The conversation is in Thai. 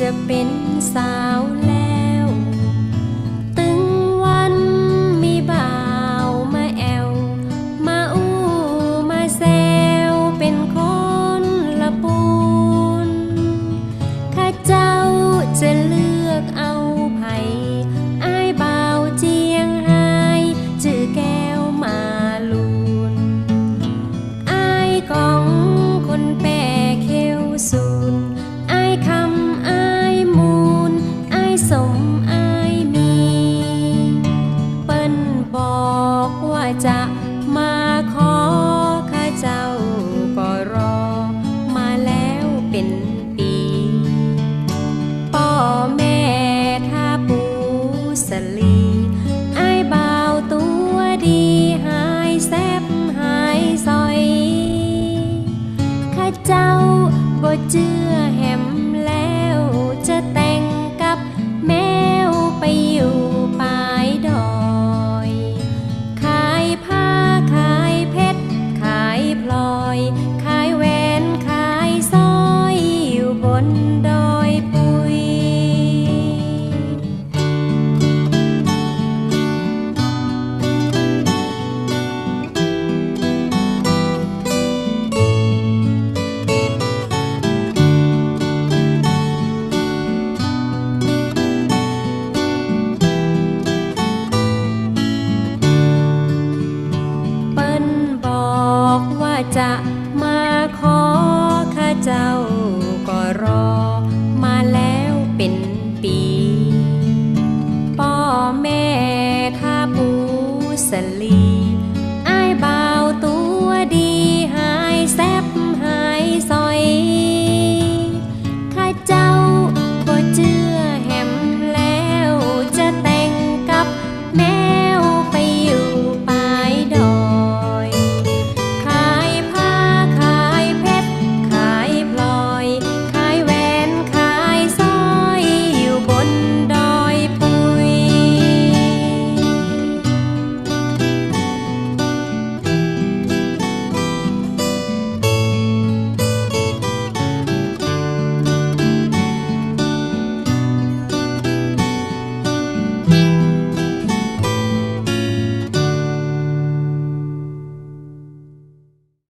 จะเป็นสาว มาขอข้าเจ้าก็รอ มาแล้วเป็นปีป่อแม่ข้าปูสลีไอ้บ่าวตัวดีหายแซบหายซอยข้าเจ้าบ่เจือแหม เปิ้นบอกว่าจะมาขอข้าเจ้า แม่ท่าปูสลี